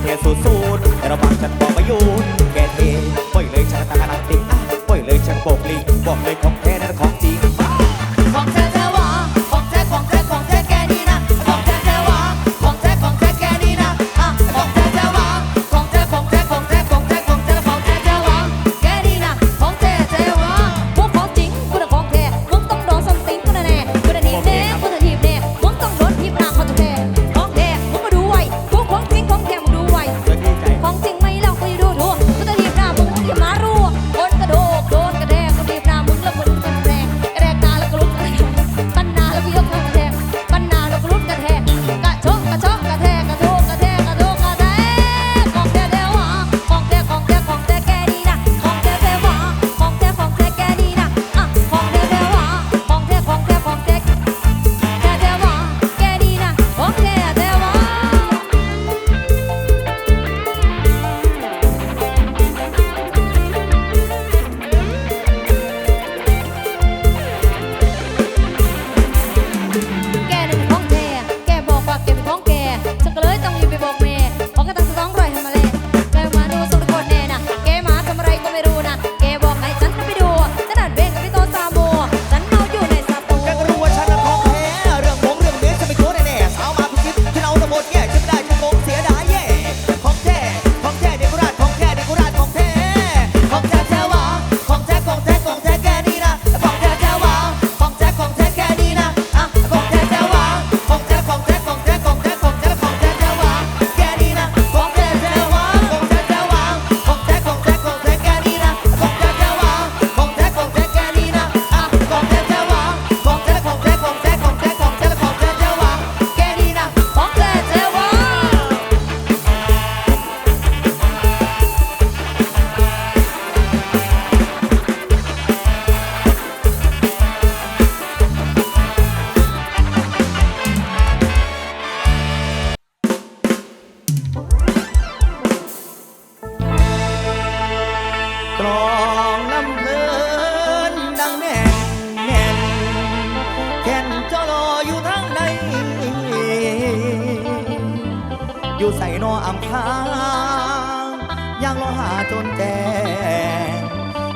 เทสูสูดแต่ระวังฉัน ใส่นออำคางยังรอหาจนแจง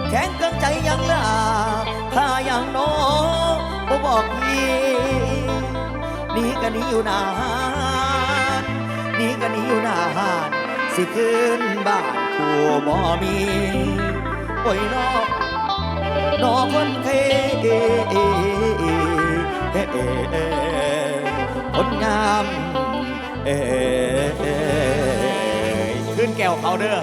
แข็งเกินใจยังลาข้ายังนอบ่บอกพี่นี่ก็นี้อยู่นานนี่ก็นี้อยู่นานสิขึ้นบ้านคู่วบ่มีโอ้ยนอกนอคนเคคนงาม ขึ้นแก้วเขาเด้อ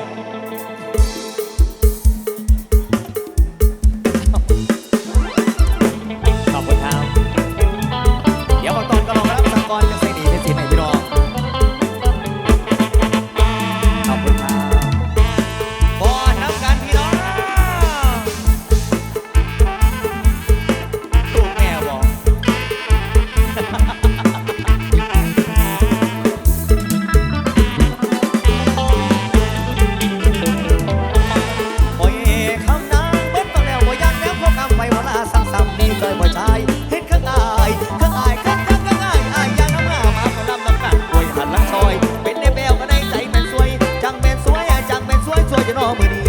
พี่น้องมือนี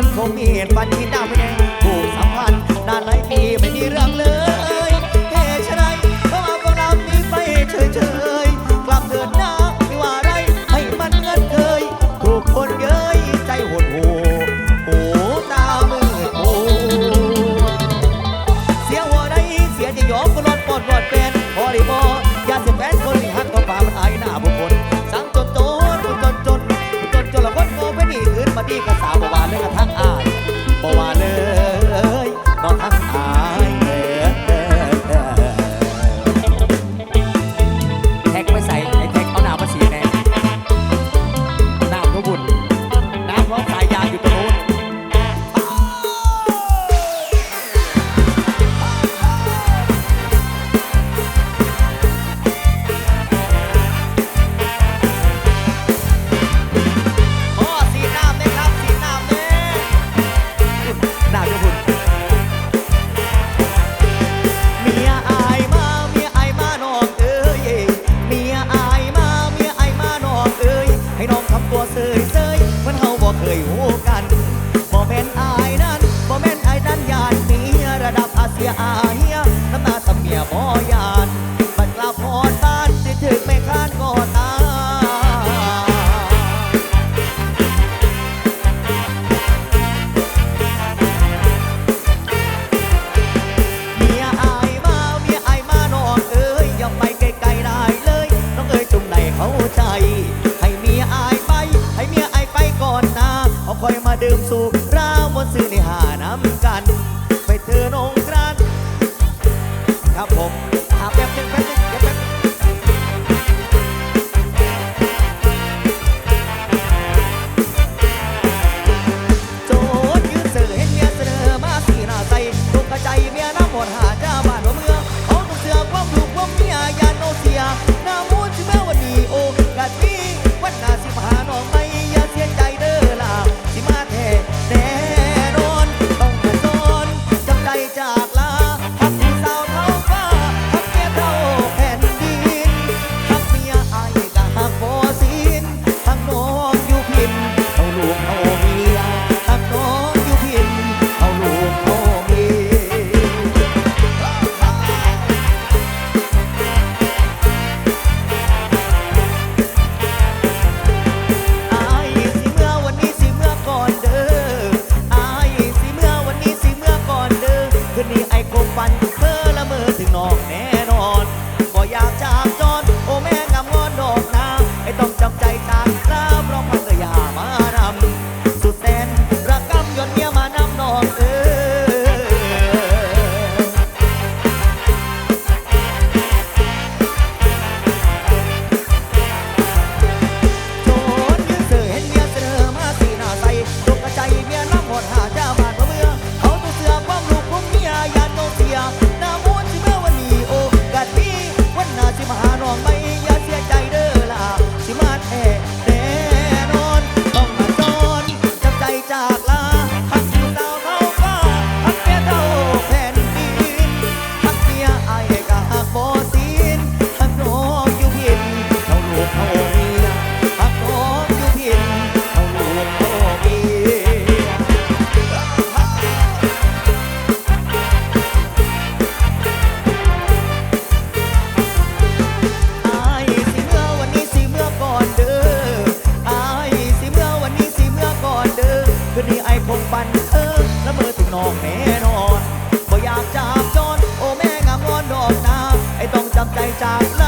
มือนคงมีเหตุวัญที่ดาไม่ได้ผูกสัมพันธ์นานหลายปีไม่มีเรื่องเลย đêm xu ต้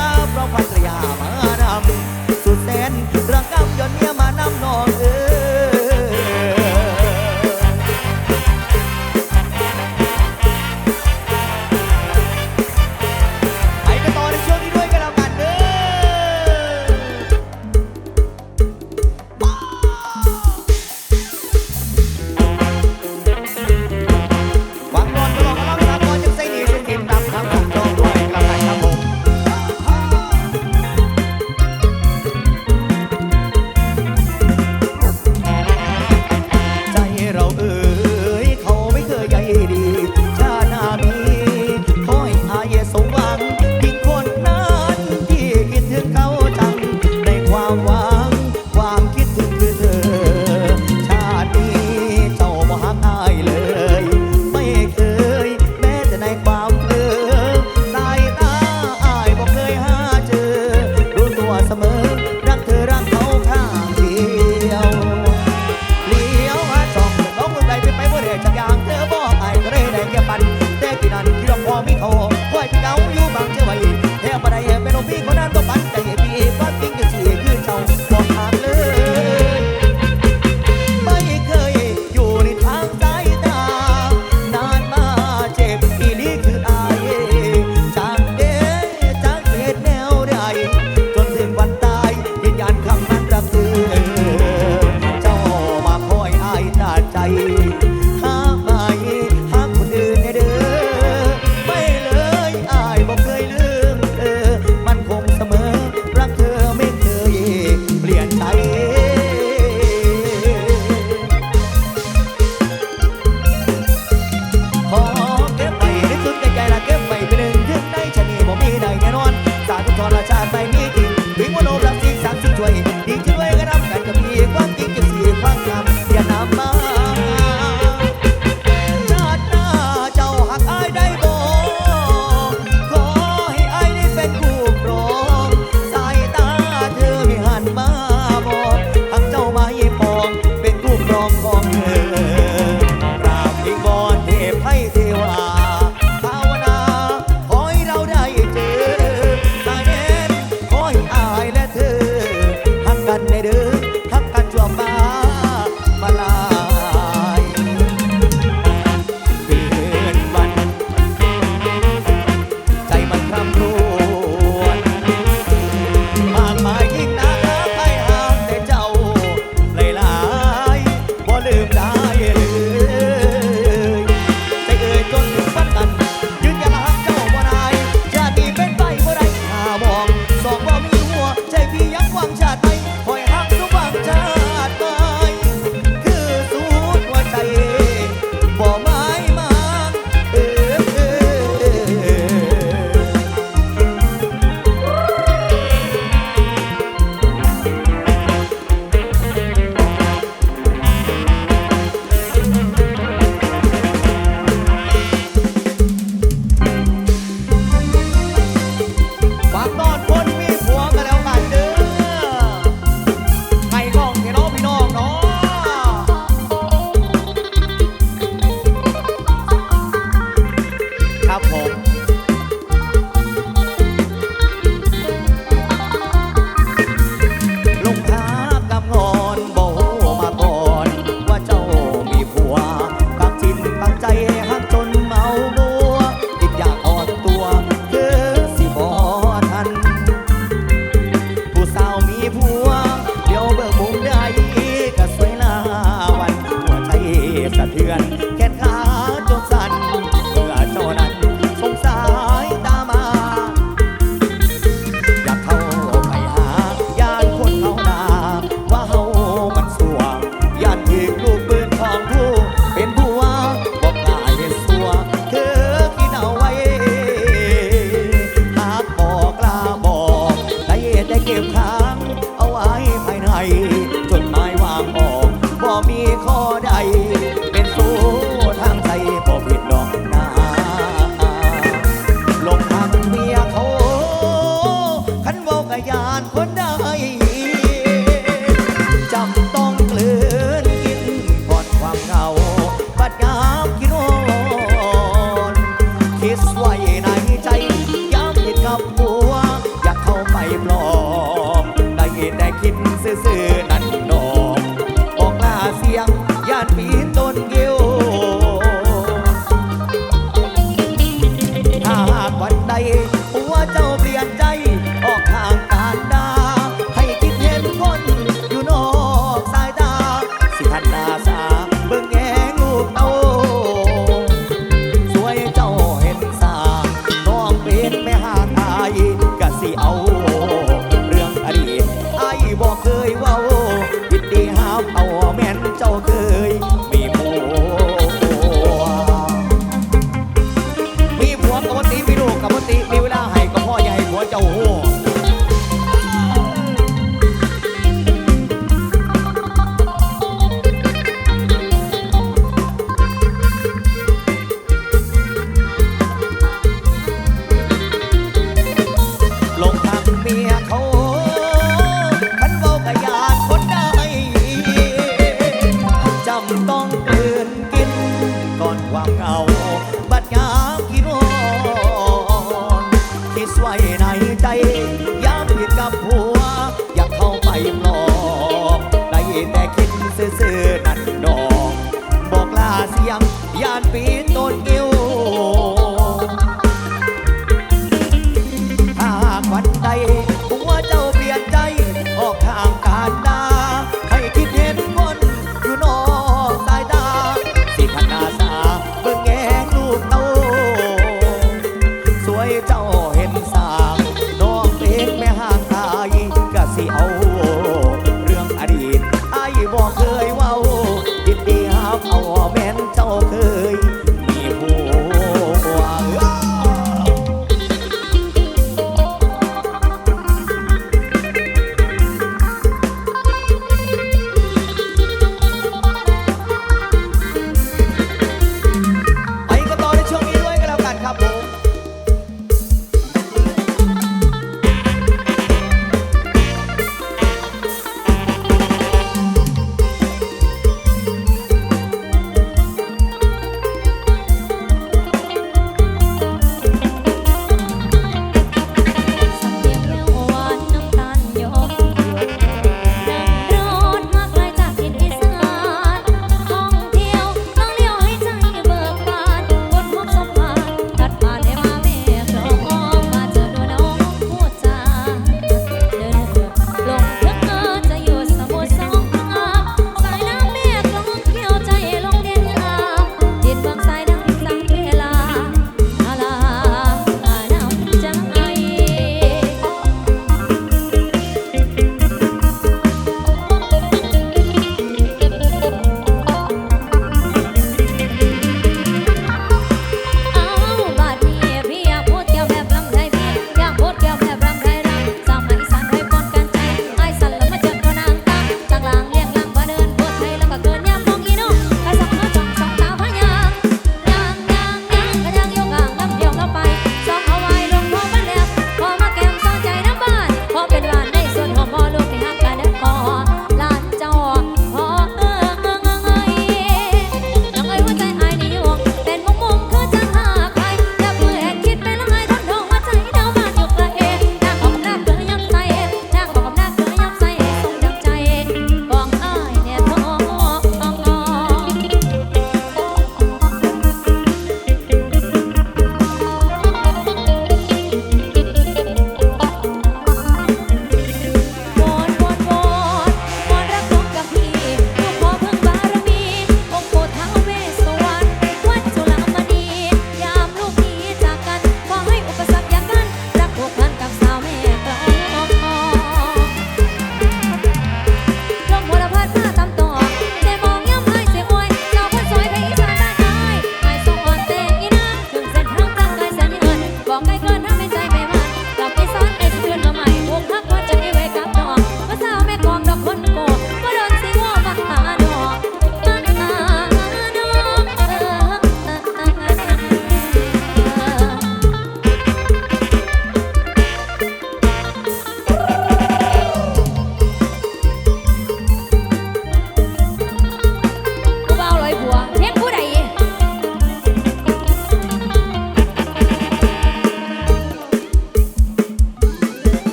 เจ้า